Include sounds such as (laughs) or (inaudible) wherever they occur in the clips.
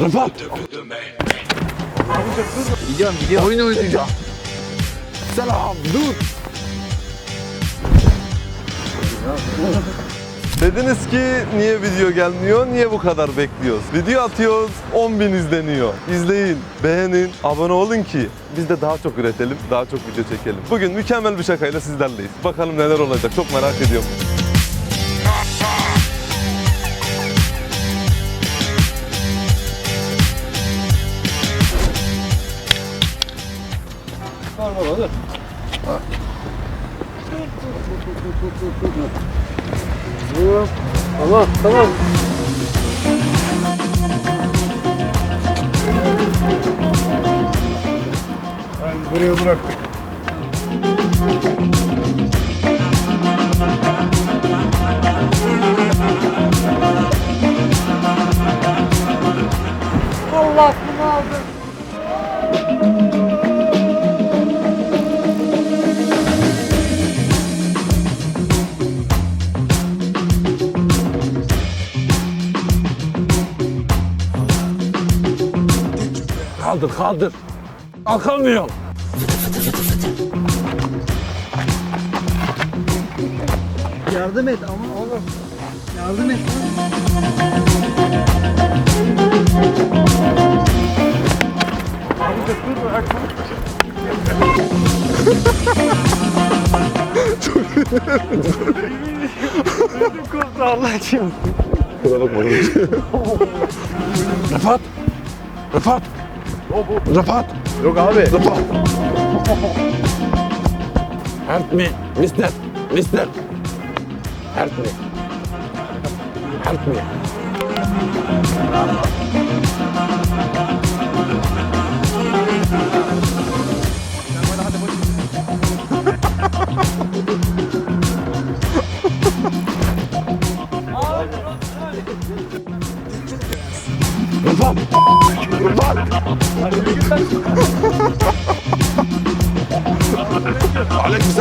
Rıfat. Gidiyorum gidiyorum. Oyun oynayacağım. Selam. Dur. Dediniz ki niye video gelmiyor, niye bu kadar bekliyoruz? Video atıyoruz, 10 bin izleniyor. İzleyin, beğenin, abone olun ki biz de daha çok üretelim, daha çok video çekelim. Bugün mükemmel bir şakayla sizlerleyiz. Bakalım neler olacak, çok merak ediyorum. Tamam tamam. Buraya bıraktık. Kaldır kaldır. Kalkamıyorum. Yardım et ama oğlum. Yardım et. Koptu Allah için. Rıfat. Rıfat. Rıfat. Yok abi. Rıfat. Help me. Mister. Mister. Help me. Help me.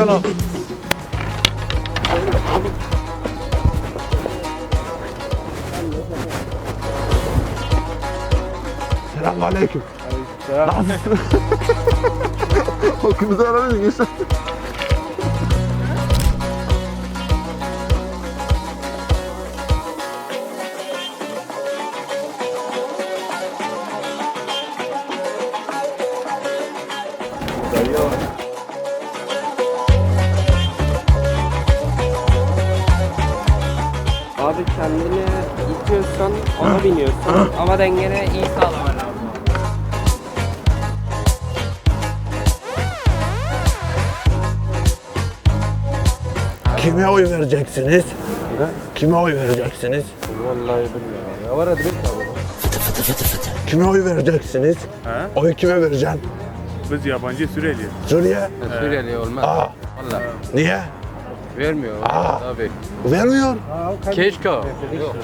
Aleykümselam. Selamun aleyküm. Nasılsın? (laughs) Okumuzu aradın mı? Abi kendini itiyorsan ona biniyorsun ama dengene iyi sağlaman lazım. Kime oy vereceksiniz? Kime oy vereceksiniz? Vallahi bilmiyorum. Ya var hadi Kime oy vereceksiniz? He? Oy kime vereceksin? Biz yabancı Suriyeli. Suriye? Suriyeli olmaz. Aa, Vallahi niye? Vermiyor. Aa. Tabii. Vermiyor. Keşke. Yok.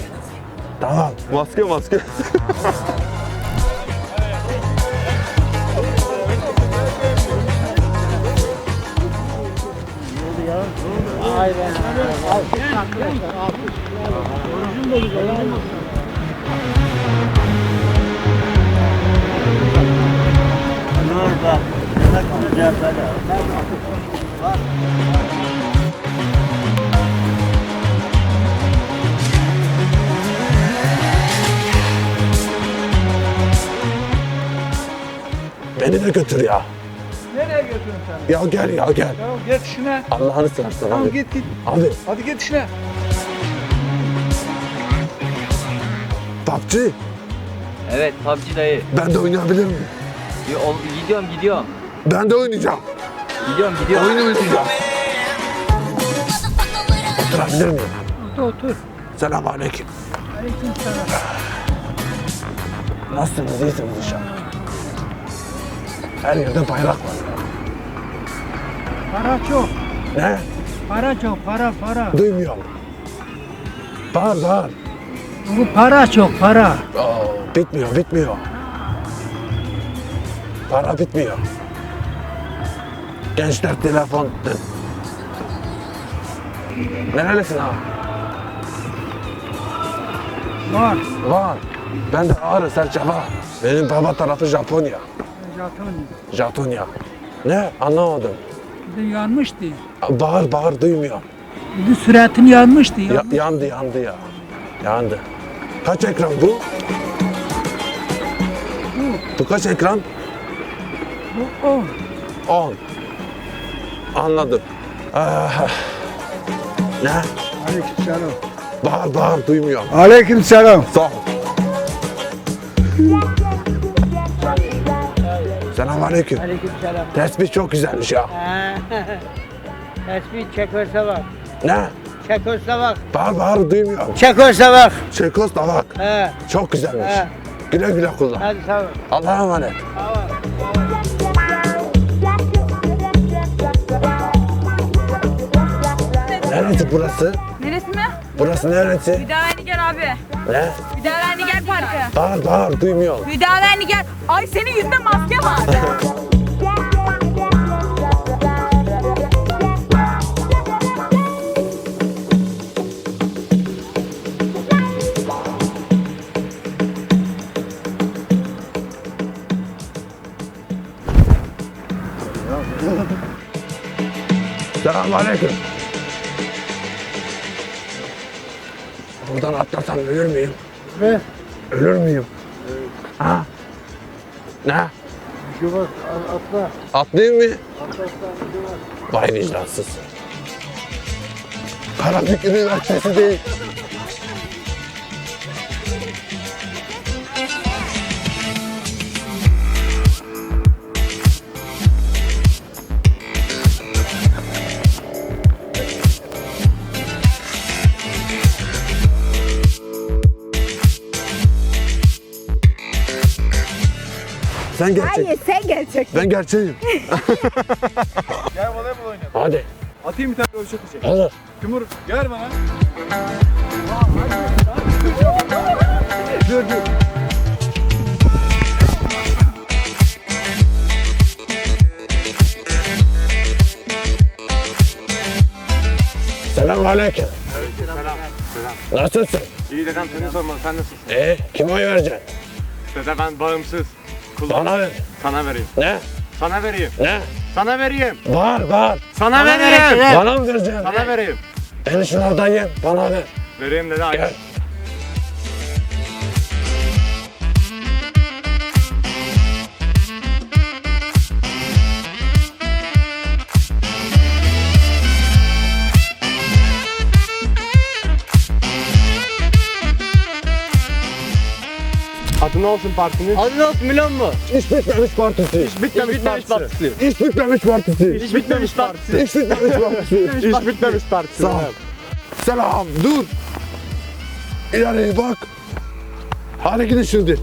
Tamam. Maske maske. Beni de götür ya. Nereye götürüyorsun sen? Ya gel ya gel. Tamam git işine. Allah'ını seversen Tamam abi. git git. Abi Hadi git işine. PUBG Evet PUBG dayı. ben de oynayabilir miyim? Yo- ol- Gidiyorum gidiyorum. Ben de oynayacağım. Gidiyorum gidiyorum. Oyun oynayacağım. Oturabilir miyim? Otur otur. Selam aleyküm. Aleyküm selam. Nasılsınız? İyisiniz inşallah. Her yerde bayrak var. Para çok. Ne? Para çok. Para para. Duymuyorum. Bağır bağır. Bu para çok para. Oo, bitmiyor bitmiyor. Para bitmiyor. Gençler telefon. Nerelisin ha? Var. Var. Ben de Ağrı Serçava. Benim baba tarafı Japonya. Zaten Japonya. Ne? Anlamadım. bir de yanmıştı. Bağır bağır duymuyor. Bir de süratin yanmıştı. Ya, yandı yandı ya. Yandı. Kaç ekran bu? Bu kaç ekran? Bu o. 10. Anladım. Ah. Ne? Aleykümselam. Bağır bağır duymuyor. Aleykümselam. Sağ ol. Selamünaleyküm. Aleykümselam. Tespih çok güzelmiş ya. (laughs) Tesbih Çekoslovak. Ne? Çekoslovak. Bağır bağır duymuyor. Çekoslovak. Çekoslovak. He. Çok güzelmiş. He. Güle güle kullan. Hadi sağ ol. Allah'a emanet. Neresi burası? Neresi mi? Burası neresi? Hüdaver Nigar abi. Ne? Hüdaver Nigar Parkı. Bağır bağır duymuyor. Hüdaver Nigar. Ay senin yüzünde maske var. (laughs) Selamünaleyküm. Buradan atlasam ölür müyüm? Ne? Ölür müyüm? Ha? Ne? Şu bak atla. Atlayayım mı? Vay vicdansız. Karabük Üniversitesi değil. Sen gerçek. Hayır sen gerçek. Ben gerçeğim. (laughs) Gel voleybol oynayalım. Hadi. Atayım bir tane ölçek atacak. Olur. Timur gel bana. Selamünaleyküm. Nasılsın? İyi dedem seni sormalı. Sen nasılsın? Ee, kime oy vereceksin? Dede ben bağımsız. Bana ver. Sana vereyim. Ne? Sana vereyim. Ne? Sana vereyim. Bağır bağır. Sana vereyim. Bana mı vereceksin? Sana vereyim. Beni şunlardan ye. Bana ver. Vereyim dede. aç. Gel. Ne olsun partinin? Adı ne olsun biliyor musun? İş bitmemiş partisi. Hiç bitmemiş partisi. İş bitmemiş partisi. Hiç bitmemiş partisi. İş bitmemiş partisi. Hiç bitmemiş partisi. Ol. Selam. Dur. İleriye bak. Hadi gidin şimdi.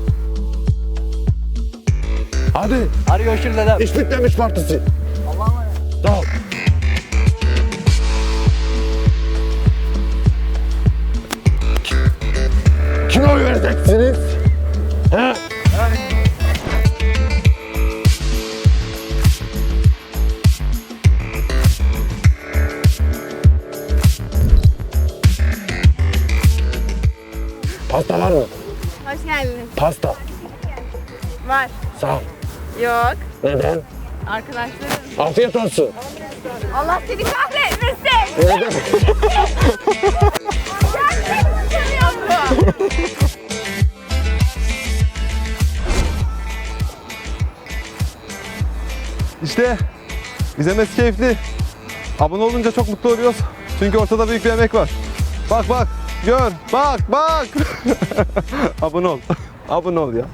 Hadi. Hadi görüşürüz dedem. İş bitmemiş partisi. Allah'a emanet. Sağ ol. Kime oy vereceksiniz? Pasta var mı? Hoş geldiniz. Pasta. Var. Sağ ol. Yok. Neden? Arkadaşlarım. Afiyet olsun. Allah seni kahretmesin. Neden? (laughs) İşte izlemesi keyifli. Abone olunca çok mutlu oluyoruz. Çünkü ortada büyük bir emek var. Bak bak gör bak bak. (laughs) Abone ol. Abone ol ya.